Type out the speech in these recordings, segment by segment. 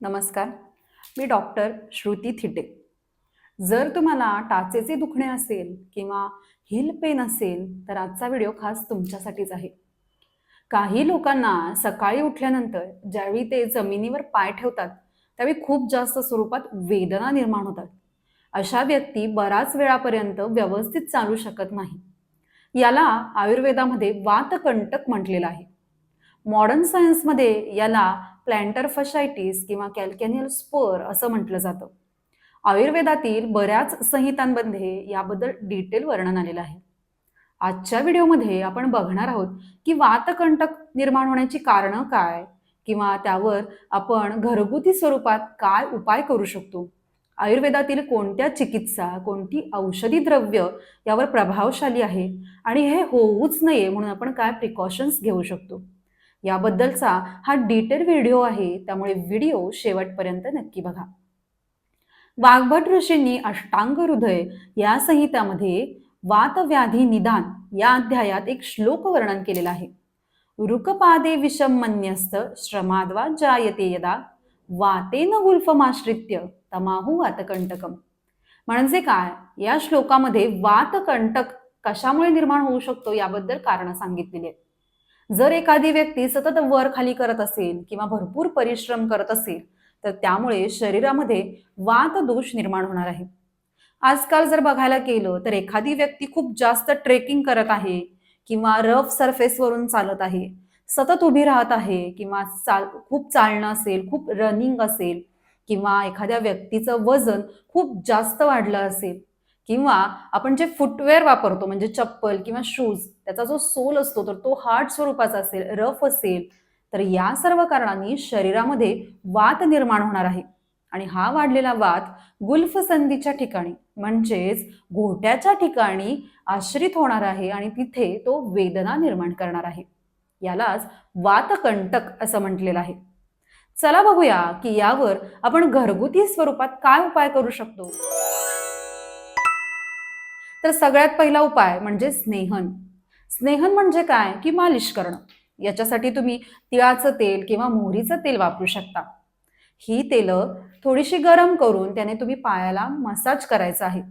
नमस्कार. मी डॉक्टर श्रुती थिटे. जर तुम्हाला टाचेचे दुखणे असेल किंवा हिल पेन असेल तर आजचा व्हिडिओ खास तुमच्यासाठीच आहे. काही लोकांना सकाळी उठल्यानंतर ज्यावेळी ते जमिनीवर पाय ठेवतात त्यावेळी खूप जास्त स्वरूपात वेदना निर्माण होतात. अशा व्यक्ती बराच वेळापर्यंत व्यवस्थित चालू शकत नाही. याला आयुर्वेदामध्ये वातकंटक म्हटलेलं आहे. मॉडर्न सायन्समध्ये याला प्लॅन्टर फशायटिस किंवा कॅल्कॅनियल स्पर असं म्हटलं जातं. आयुर्वेदातील बऱ्याच संहितांमध्ये याबद्दल डिटेल वर्णन आलेलं आहे. आजच्या व्हिडिओमध्ये आपण बघणार आहोत की वातकंटक निर्माण होण्याची कारणं काय किंवा त्यावर आपण घरगुती स्वरूपात काय उपाय करू शकतो? आयुर्वेदातील कोणत्या चिकित्सा कोणती औषधी द्रव्य यावर प्रभावशाली आहे आणि हे होऊच नये म्हणून आपण काय प्रिकॉशन्स घेऊ शकतो? याबद्दलचा हा डिटेल व्हिडिओ आहे त्यामुळे व्हिडिओ शेवटपर्यंत नक्की बघा. वाघभट ऋषींनी अष्टांग हृदय या संहितामध्ये वातव्याधी निदान या अध्यायात एक श्लोक वर्णन केलेला आहे. रुकपादे विषमन्यस्त श्रमाद्वा जायते यदा वातेन गुल्फमाश्रित्य तमाहू वातकंटकम. म्हणजे काय? या श्लोकामध्ये वातकंटक कशामुळे निर्माण होऊ शकतो याबद्दल कारण सांगितलेली आहेत. जर एखादी व्यक्ती सतत वर खाली करत असेल किंवा भरपूर परिश्रम करत असेल तर त्यामुळे शरीरामध्ये वात दोष निर्माण होणार आहे. आजकाल जर बघायला गेलं तर एखादी व्यक्ती खूप जास्त ट्रेकिंग करत आहे किंवा रफ सरफेसवरून चालत आहे सतत उभी राहत आहे किंवा चाल खूप चालणं असेल खूप रनिंग असेल किंवा एखाद्या व्यक्तीचं वजन खूप जास्त वाढलं असेल किंवा आपण जे फुटवेअर वापरतो म्हणजे चप्पल किंवा शूज त्याचा जो सोल असतो तर तो हार्ड स्वरूपाचा असेल रफ असेल तर या सर्व कारणांनी शरीरामध्ये वात निर्माण होणार आहे. आणि हा वाढलेला वात गुल्फ संधीच्या ठिकाणी म्हणजेच घोट्याच्या ठिकाणी आश्रित होणार आहे आणि तिथे तो वेदना निर्माण करणार आहे. यालाच वातकंटक असं म्हटलेलं आहे. चला बघूया की यावर आपण घरगुती स्वरूपात काय उपाय करू शकतो? तर सगळ्यात पहिला उपाय म्हणजे स्नेहन. स्नेहन म्हणजे काय? की मालिश करणं. याच्यासाठी तुम्ही तिळाचं तेल किंवा मोहरीचं तेल वापरू शकता. ही तेलं थोडीशी गरम करून त्याने तुम्ही पायाला मसाज करायचा आहे.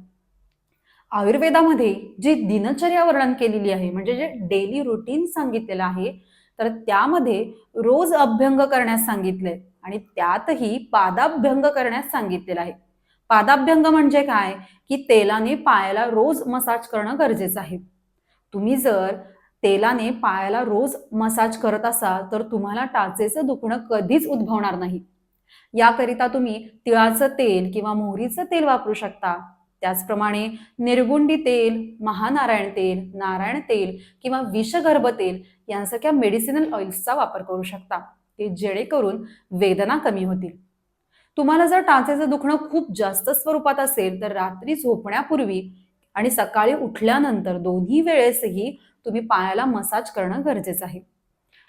आयुर्वेदामध्ये जी दिनचर्या वर्णन केलेली आहे म्हणजे जे डेली रुटीन सांगितलेलं आहे तर त्यामध्ये रोज अभ्यंग करण्यास सांगितले आणि त्यातही पादाभ्यंग करण्यास सांगितलेलं आहे. पादाभ्यंग म्हणजे काय? की तेलाने पायाला रोज मसाज करणं गरजेचं आहे. तुम्ही जर तेलाने पायाला रोज मसाज करत असाल तर तुम्हाला टाचेचं दुखणं कधीच उद्भवणार नाही. याकरिता तुम्ही तिळाचं तेल किंवा मोहरीचं तेल वापरू शकता. त्याचप्रमाणे निर्गुंडी तेल महानारायण तेल नारायण तेल किंवा विषगर्भ तेल यांसारख्या मेडिसिनल ऑइल्सचा वापर करू शकता ते जेणेकरून वेदना कमी होतील. तुम्हाला जर टाचेचं दुखणं खूप जास्त स्वरूपात असेल तर रात्री झोपण्यापूर्वी आणि सकाळी उठल्यानंतर दोन्ही वेळेसही तुम्ही पायाला मसाज करणं गरजेचं आहे.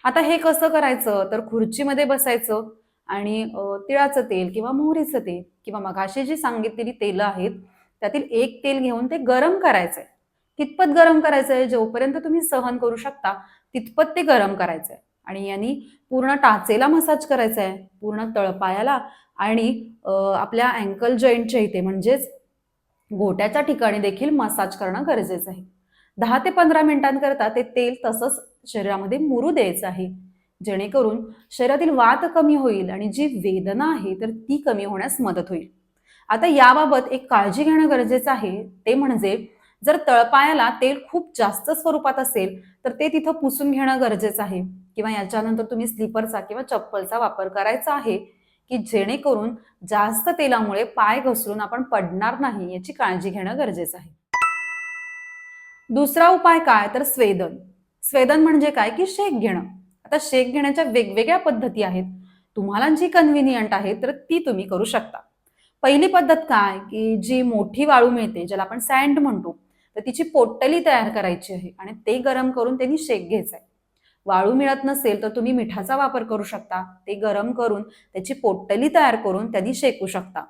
आता हे कसं करायचं? तर खुर्चीमध्ये बसायचं आणि तिळाचं तेल किंवा मोहरीचं तेल किंवा मगाशी जी सांगितलेली तेलं आहेत त्यातील एक तेल घेऊन ते गरम करायचंय. कितपत गरम करायचंय जोपर्यंत तुम्ही सहन करू शकता तितपत ते गरम करायचंय. आणि यांनी पूर्ण टाचेला मसाज करायचा आहे पूर्ण तळपायाला आणि आपल्या अँकल जॉईंटच्या इथे म्हणजेच घोट्याच्या ठिकाणी देखील मसाज करणं गरजेचं आहे. दहा ते पंधरा मिनिटांकरता ते तेल तसंच शरीरामध्ये मुरू द्यायचं आहे. जेणेकरून शरीरातील वात कमी होईल आणि जी वेदना आहे तर ती कमी होण्यास मदत होईल. आता याबाबत एक काळजी घेणं गरजेचं आहे ते म्हणजे जर तळपायाला तेल खूप जास्त स्वरूपात असेल तर ते तिथं पुसून घेणं गरजेचं आहे. किंवा याच्यानंतर तुम्ही स्लीपरचा किंवा चप्पलचा वापर करायचा आहे की जेणेकरून जास्त तेलामुळे पाय घसरून आपण पडणार नाही याची काळजी घेणं गरजेचं आहे. दुसरा उपाय काय? तर स्वेदन. स्वेदन म्हणजे काय? की शेक घेणं. आता शेक घेण्याच्या वेगवेगळ्या पद्धती आहेत. तुम्हाला जी कन्व्हिनियंट आहे तर ती तुम्ही करू शकता. पहिली पद्धत काय? की जी मोठी वाळू मिळते ज्याला आपण सँड म्हणतो तर तिची पोटली तयार करायची आहे आणि ते गरम करून त्यांनी शेक घ्यायचा आहे. वाळू मिळत नसेल तर तुम्ही मिठाचा वापर करू शकता. ते गरम करून त्याची पोटली तयार करून त्यांनी शेकू शकता.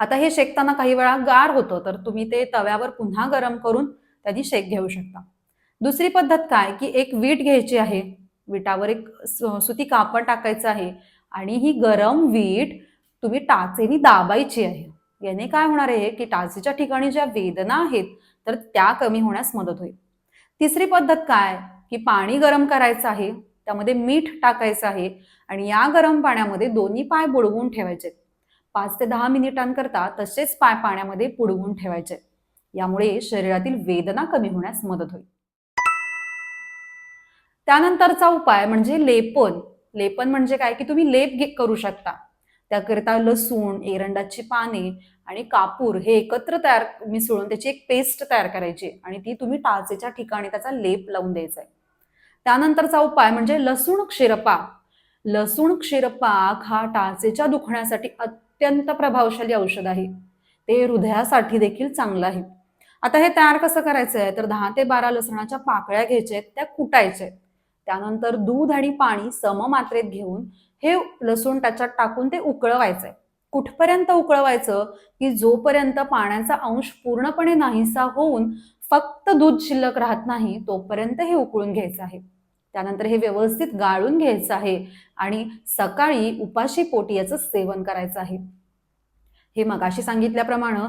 आता हे शेकताना काही वेळा गार होतं तर तुम्ही ते तव्यावर पुन्हा गरम करून त्यांनी शेक घेऊ शकता. दुसरी पद्धत काय? की एक वीट घ्यायची आहे. विटावर एक सुती कापड टाकायचं आहे आणि ही गरम वीट तुम्ही टाचेनी दाबायची आहे. याने काय होणार आहे? की टाचेच्या ठिकाणी ज्या वेदना आहेत तर त्या कमी होण्यास मदत होईल. तिसरी पद्धत काय? की पाणी गरम करायचं आहे त्यामध्ये मीठ टाकायचं आहे आणि या गरम पाण्यामध्ये दोन्ही पाय बुडवून ठेवायचे. पाच ते दहा मिनिटांकरता तसेच पाय पाण्यामध्ये बुडवून ठेवायचे. यामुळे शरीरातील वेदना कमी होण्यास मदत होईल. त्यानंतरचा उपाय म्हणजे लेपन. लेपन म्हणजे काय? की तुम्ही लेप घे- करू शकता. त्याकरिता लसूण एरंडाची पाने आणि कापूर हे एकत्र तयार मिसळून त्याची एक पेस्ट तयार करायची आणि ती तुम्ही टाचेच्या ठिकाणी त्याचा लेप लावून द्यायचा आहे. त्यानंतरचा उपाय म्हणजे लसूण क्षीरपा. लसूण क्षीरपाक हा टाचेच्या दुखण्यासाठी अत्यंत प्रभावशाली औषध आहे. ते हृदयासाठी देखील चांगलं आहे. आता हे तयार कसं करायचं आहे? तर दहा ते बारा लसणाच्या पाकळ्या घ्यायच्या आहेत त्या कुटायच्या आहेत. त्यानंतर दूध आणि पाणी सममात्रेत घेऊन हे लसूण त्याच्यात टाकून ते उकळवायचं आहे. कुठपर्यंत उकळवायचं? की जोपर्यंत पाण्याचा अंश पूर्णपणे नाहीसा होऊन फक्त दूध शिल्लक राहत नाही तोपर्यंत हे उकळून घ्यायचं आहे. त्यानंतर हे व्यवस्थित गाळून घ्यायचं आहे आणि सकाळी उपाशी पोटी याचं सेवन करायचं आहे. हे मगाशी सांगितल्याप्रमाणे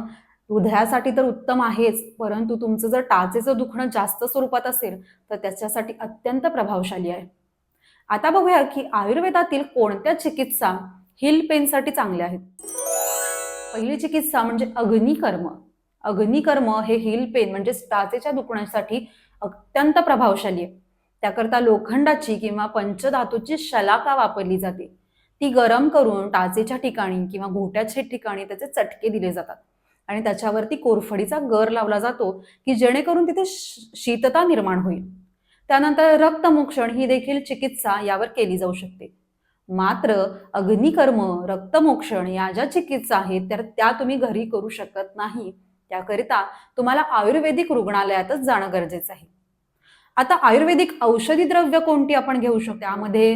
हृदयासाठी तर उत्तम आहेच परंतु तुमचं जर टाचेचं दुखणं जास्त स्वरूपात असेल तर त्याच्यासाठी अत्यंत प्रभावशाली आहे. आता बघूया की आयुर्वेदातील कोणत्या चिकित्सा हिल पेनसाठी चांगल्या आहेत. पहिली चिकित्सा म्हणजे अग्निकर्म. अग्निकर्म हे हिल पेन म्हणजे टाचेच्या दुखण्यासाठी अत्यंत प्रभावशाली आहे. त्याकरता लोखंडाची किंवा पंचधातूची शलाका वापरली जाते. ती गरम करून टाचेच्या ठिकाणी किंवा घोट्याच्या ठिकाणी त्याचे चटके दिले जातात. आणि त्याच्यावरती कोरफडीचा गर लावला जातो की जेणेकरून तिथे शीतता निर्माण होईल. त्यानंतर रक्तमोक्षण ही देखील चिकित्सा यावर केली जाऊ शकते. मात्र अग्निकर्म रक्तमोक्षण या ज्या चिकित्सा आहेत तर त्या तुम्ही घरी करू शकत नाही. त्याकरिता तुम्हाला आयुर्वेदिक रुग्णालयातच जाणं गरजेचं आहे. आता आयुर्वेदिक औषधी द्रव्य कोणती आपण घेऊ शकतो? त्यामध्ये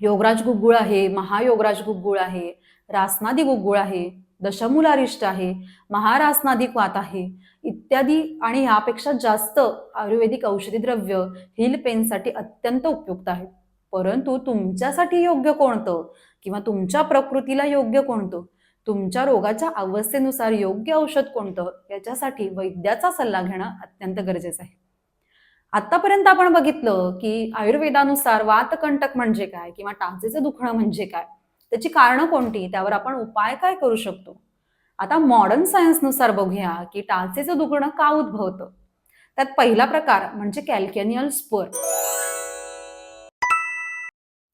योगराज गुग्गुळ आहे महायोगराज गुग्गुळ आहे रासनादी गुग्गुळ आहे दशमुलारिष्ट आहे महारासनादी क्वात आहे इत्यादी आणि यापेक्षा जास्त आयुर्वेदिक औषधी द्रव्य हिल पेनसाठी अत्यंत उपयुक्त आहेत परंतु तुमच्यासाठी योग्य कोणतं? किंवा तुमच्या प्रकृतीला योग्य कोणतं? तुमच्या रोगाच्या अवस्थेनुसार योग्य औषध कोणतं? याच्यासाठी वैद्याचा सल्ला घेणं अत्यंत गरजेचं आहे. आतापर्यंत आपण बघितलं की आयुर्वेदानुसार वातकंटक म्हणजे काय किंवा टाचेचं दुखणं म्हणजे काय? त्याची कारणं कोणती? त्यावर आपण उपाय काय करू शकतो? आता मॉडर्न सायन्सनुसार बघूया की टाचेचं दुखणं का उद्भवतं? त्यात पहिला प्रकार म्हणजे कॅल्केनियल स्पर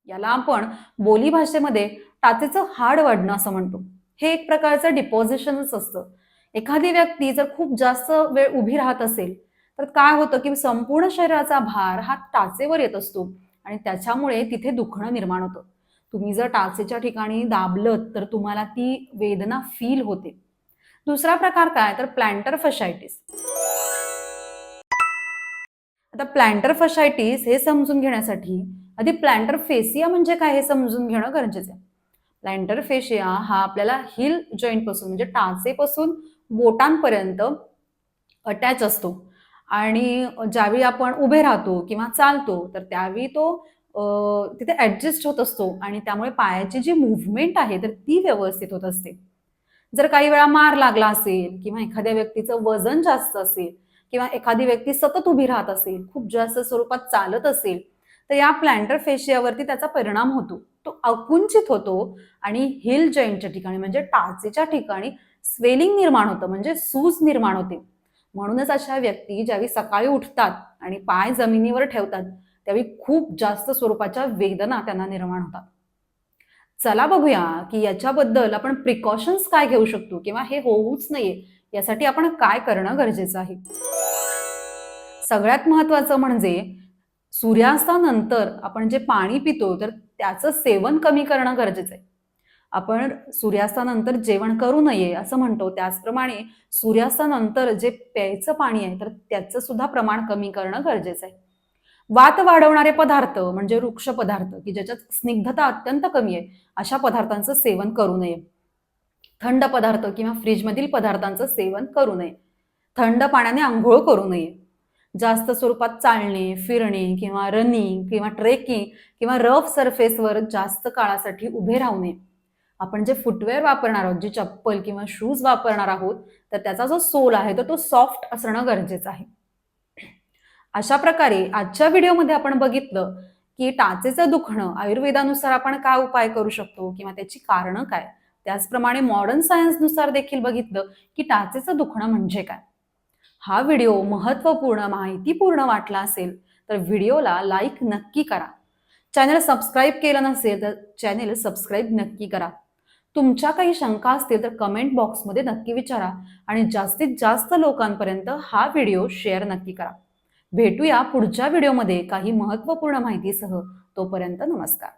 याला आपण बोली भाषेमध्ये टाचेचं हाड वाढणं असं म्हणतो. हे एक प्रकारचं डिपॉझिशनच असतं. एखादी व्यक्ती जर खूप जास्त वेळ उभी राहत असेल तर काय होतं की संपूर्ण शरीराचा भार हा टाचेवर येत असतो आणि त्याच्यामुळे तिथे दुखणं निर्माण होतं. तुम्ही जर टाचेच्या ठिकाणी दाबलं तर तुम्हाला ती वेदना फील होते. दुसरा प्रकार काय? तर प्लॅन्टर फशायटिस आता प्लॅन्टर फशायटिस हे समजून घेण्यासाठी आधी प्लॅन्टर फेसिया म्हणजे काय हे समजून घेणं गरजेचं आहे. प्लॅन्टर फेशिया हा आपल्याला हिल जॉईंटपासून म्हणजे टाचेपासून बोटांपर्यंत अटॅच असतो. आणि ज्यावेळी आपण उभे राहतो किंवा चालतो तर त्यावेळी तो तिथे ॲडजस्ट होत असतो आणि त्यामुळे पायाची जी मुव्हमेंट आहे तर ती व्यवस्थित होत असते. जर काही वेळा मार लागला असेल किंवा एखाद्या व्यक्तीचं वजन जास्त असेल किंवा एखादी व्यक्ती सतत उभी राहत असेल खूप जास्त स्वरूपात चालत असेल तर या प्लॅन्टर फेशियावरती त्याचा परिणाम होतो. तो अकुंचित होतो आणि हिल जॉईंटच्या ठिकाणी म्हणजे टाचेच्या ठिकाणी स्वेलिंग निर्माण होतं म्हणजे सूज निर्माण होते. म्हणूनच अशा व्यक्ती ज्यावेळी सकाळी उठतात आणि पाय जमिनीवर ठेवतात त्यावेळी खूप जास्त स्वरूपाच्या वेदना त्यांना निर्माण होतात. चला बघूया की याच्याबद्दल आपण प्रिकॉशन्स काय घेऊ शकतो किंवा हे होऊच नाहीये यासाठी आपण काय करणं गरजेचं आहे? सगळ्यात महत्वाचं म्हणजे सूर्यास्तानंतर आपण जे पाणी पितो तर त्याचं सेवन कमी करणं गरजेचं आहे. आपण सूर्यास्तानंतर जेवण करू नये असं म्हणतो. त्याचप्रमाणे सूर्यास्तानंतर जे प्यायचं पाणी आहे तर त्याचं सुद्धा प्रमाण कमी करणं गरजेचं आहे. वात वाढवणारे पदार्थ म्हणजे वृक्ष पदार्थ की ज्याच्यात स्निग्धता अत्यंत कमी आहे अशा पदार्थांचं सेवन करू नये. थंड पदार्थ किंवा फ्रीजमधील पदार्थांचं सेवन करू नये. थंड पाण्याने आंघोळ करू नये. जास्त स्वरूपात चालणे फिरणे किंवा रनिंग किंवा ट्रेकिंग किंवा रफ सरफेसवर जास्त काळासाठी उभे राहणे. आपण जे फुटवेअर वापरणार आहोत जी चप्पल किंवा शूज वापरणार आहोत तर त्याचा जो सोल आहे तर तो सॉफ्ट असणं गरजेचं आहे. अशा प्रकारे आजच्या व्हिडिओमध्ये आपण बघितलं की टाचेचं दुखणं आयुर्वेदानुसार आपण काय उपाय करू शकतो किंवा त्याची कारणं काय? त्याचप्रमाणे मॉडर्न सायन्सनुसार देखील बघितलं की टाचेचं दुखणं म्हणजे काय? हा व्हिडिओ महत्त्वपूर्ण माहितीपूर्ण वाटला असेल तर व्हिडिओला लाईक नक्की करा. चॅनल सबस्क्राईब केलं नसेल तर चॅनेल सबस्क्राईब नक्की करा. तुमच्या काही शंका असतील तर कमेंट बॉक्समध्ये नक्की विचारा आणि जास्तीत जास्त लोकांपर्यंत हा व्हिडिओ शेअर नक्की करा. भेटूया पुढच्या व्हिडिओमध्ये काही महत्त्वपूर्ण माहितीसह. तोपर्यंत नमस्कार.